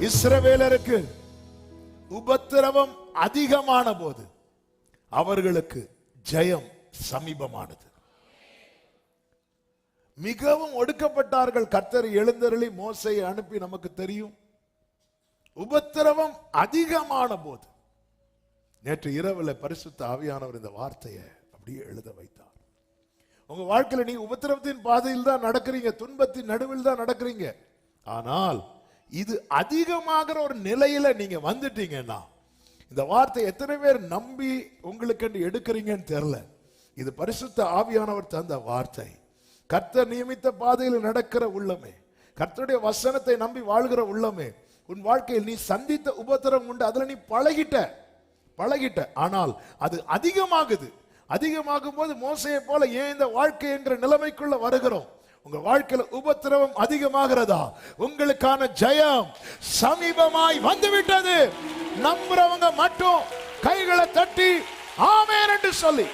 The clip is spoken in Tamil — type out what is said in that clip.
இஸ்ரவேலருக்கு உபத்திரவம் அதிகமான போது அவர்களுக்கு ஜெயம் சமீபமானது. மிகவும் ஒடுக்கப்பட்டார்கள். கர்த்தர் எழுந்தருளி மோசையை அனுப்பி நமக்கு தெரியும். உபத்திரவம் அதிகமான போது. நேற்று இரவுல பரிசுத்த ஆவியானவர் இந்த வார்த்தையை அப்படியே எழுத வைத்தார். உங்க வாழ்க்கையில நீங்க உபத்திரவத்தின் பாதையில் தான் நடக்கிறீங்க. துன்பத்தின் நடுவில் தான் நடக்கிறீங்க. ஆனால் இது அதிகமாகிற ஒரு நிலையில நீங்க வந்துட்டீங்கன்னா இந்த வார்த்தை எத்தனை பேர் நம்பி உங்களுக்கு எடுக்கிறீங்கன்னு தெரியல. இது பரிசுத்த ஆவியானவர் தந்த வார்த்தை. கர்த்தர் நியமித்த பாதையில் நடக்கிற உள்ளமே. கர்த்தருடைய வசனத்தை நம்பி வாழ்கிற உள்ளமே. உன் வாழ்க்கையில் நீ சந்தித்த உபத்திரம் உண்டு. அதுல நீ பழகிட்ட. பழகிட்ட. ஆனால் அது அதிகமாகுது. அதிகமாகும் போது மோசையை போல ஏன் இந்த வாழ்க்கை என்ற நிலைமைக்குள்ள வருகிறோம்? உங்க வாழ்க்கையில உபத்திரவம் அதிகமாகிறதா? உங்களுக்கான ஜெயம் சமீபமாய் வந்துவிட்டது. நம்புறவங்க மட்டும் கைகளை தட்டி ஆமேன் என்று சொல்லி.